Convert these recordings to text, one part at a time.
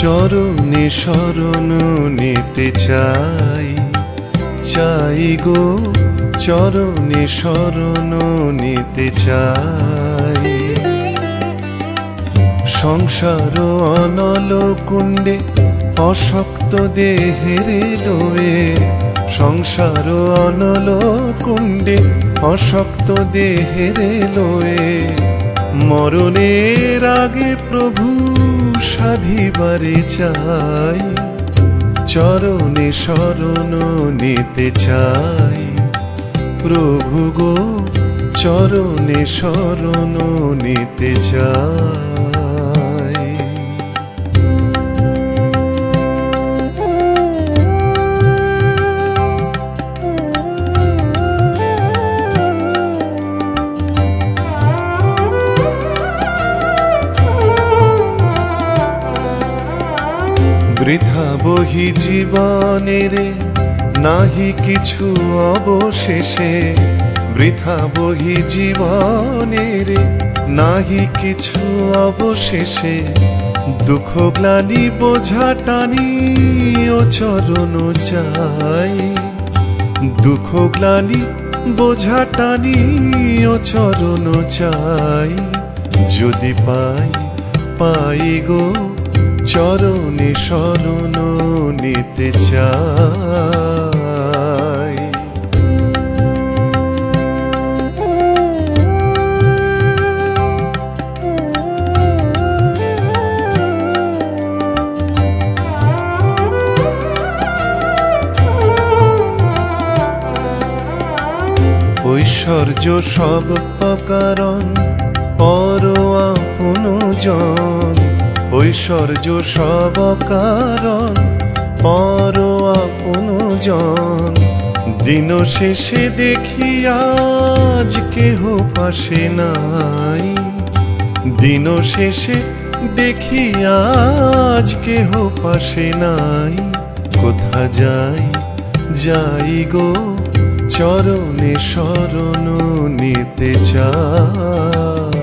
চরণে শরণ নিতে চাই চাই গো, চরণে শরণ নিতে চাই। সংসার অনল কুণ্ডে, অশক্ত দেহের লোয়ে সংসার অনল কুণ্ডে, অশক্ত দেহের লোয়ে মরণের আগে প্রভু সাধিবারে চাই, চরণে শরণ নিতে চাই। প্রভু গো, চরণে শরণ নিতে চাই। বৃথা বহি জীবনের নাহি কিছু অবশেষে। বৃথা বহি জীবনের নাহি কিছু অবশেষে। দুঃখ গ্লানি বোঝা টানি ও চরণ চাই। দুঃখ গ্লানি বোঝা টানি ও চরণ চাই। যদি পাই পাই গো। চরণে শরণ নিতে চাই। ঐশ্বর্য সব অকারণ পর আপন জন ঐশ্বর্য সব কারণ, পর আপন জন। দিন শেষে দেখি আজ কেহ পাশে নাই। দিন শেষে দেখি আজ কেহ পাশে নাই। কোথা যাই যাই গো, চরণে শরণ নিতে চাই।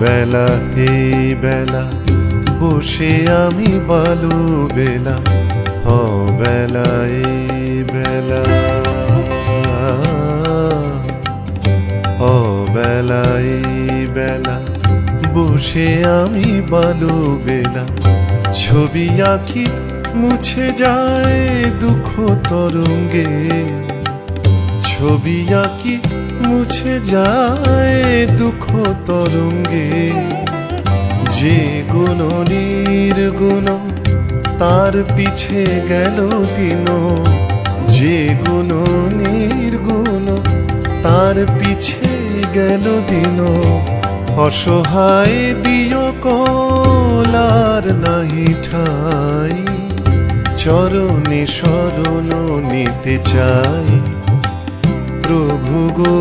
বেলা এই বেলা, বসে আমি বালু বেলা। হ বেলা এই বেলা। হ বেলা এই বেলা, বসে আমি বালু বেলা। ছবি আঁকি মুছে যায় দুঃখ তরঙ্গে। ছবি আঁকি মুছে যায় দুঃখ তরঙ্গে। যে গুণ নির্গুণ তার পিছে গেল দিন। যে গুণ নির্গুণ তার পিছে গেল দিন। অসহায় দিয় কলার নাহি ঠাই, চরণে শরণ নিতে চাই। প্রভু গো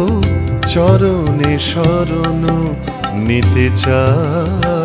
চরণে শরণ নিতে চাই।